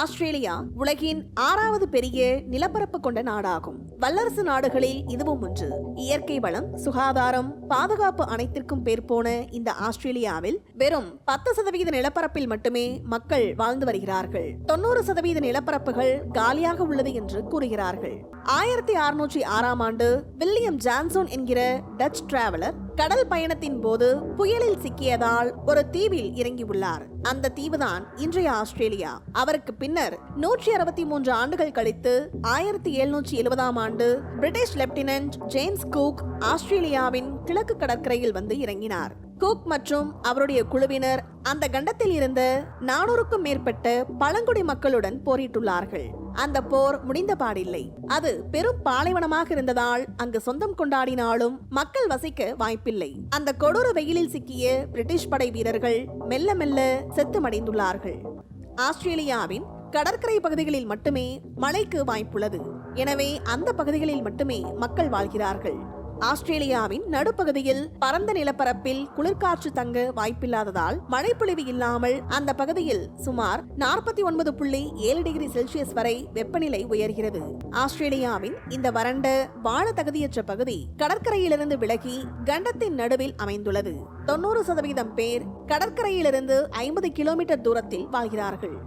Australia உலகின் ஆறாவது பெரிய நிலப்பரப்பு கொண்ட நாடாகும். வல்லரசு நாடுகளில் இதுவும் ஒன்று. இயற்கை வளம் சுகாதாரம் பாதுகாப்பு அனைத்திற்கும் பேர் போன இந்த ஆஸ்திரேலியாவில் வெறும் பத்து சதவீத நிலப்பரப்பில் மட்டுமே மக்கள் வாழ்ந்து வருகிறார்கள். தொண்ணூறு சதவீத நிலப்பரப்புகள் காலியாக உள்ளது என்று கூறுகிறார்கள். ஆயிரத்தி அறுநூற்றி ஆறாம் ஆண்டு வில்லியம் ஜான்சோன் என்கிற டச் டிராவலர் கடல் பயணத்தின் போது புயலில் சிக்கியதால் ஒரு தீவில் இறங்கியுள்ளார். அந்த தீவுதான் இன்றைய ஆஸ்திரேலியா. அவருக்கு பின்னர் நூற்றி அறுபத்தி மூன்று ஆண்டுகள் கழித்து ஆயிரத்தி எழுநூற்றி எழுபதாம் ஆண்டு பிரிட்டிஷ் லெப்டினன்ட் ஜேம்ஸ் குக் ஆஸ்திரேலியாவின் கிழக்கு கடற்கரையில் வந்து இறங்கினார். குக் மற்றும் அவருடைய குழுவினர் அந்த கண்டத்தில் இருந்த நானூறுக்கும் மேற்பட்ட பழங்குடி மக்களுடன் போரிட்டுள்ளார்கள். அந்த போர் முடிந்த பாடில்லை. அது பெரும் பாலைவனமாக இருந்ததால் அங்கு சொந்தம் கொண்டாடினாலும் மக்கள் வசிக்க வாய்ப்பில்லை. அந்த கொடூர வெயிலில் சிக்கிய பிரிட்டிஷ் படை வீரர்கள் மெல்ல மெல்ல செத்துமடைந்துள்ளார்கள். ஆஸ்திரேலியாவின் கடற்கரை பகுதிகளில் மட்டுமே மழைக்கு வாய்ப்புள்ளது. எனவே அந்த பகுதிகளில் மட்டுமே மக்கள் வாழ்கிறார்கள். ஆஸ்திரேலியாவின் நடுப்பகுதியில் பரந்த நிலப்பரப்பில் குளிர்காற்று தங்க வாய்ப்பில்லாததால் மழைப்பொழிவு இல்லாமல் அந்த பகுதியில் சுமார் நாற்பத்தி ஒன்பது புள்ளி ஏழு டிகிரி செல்சியஸ் வரை வெப்பநிலை உயர்கிறது. ஆஸ்திரேலியாவின் இந்த வறண்ட வாழ தகுதியற்ற பகுதி கடற்கரையிலிருந்து விலகி கண்டத்தின் நடுவில் அமைந்துள்ளது. தொண்ணூறு சதவீதம் பேர் கடற்கரையிலிருந்து ஐம்பது கிலோமீட்டர் தூரத்தில் வாழ்கிறார்கள்.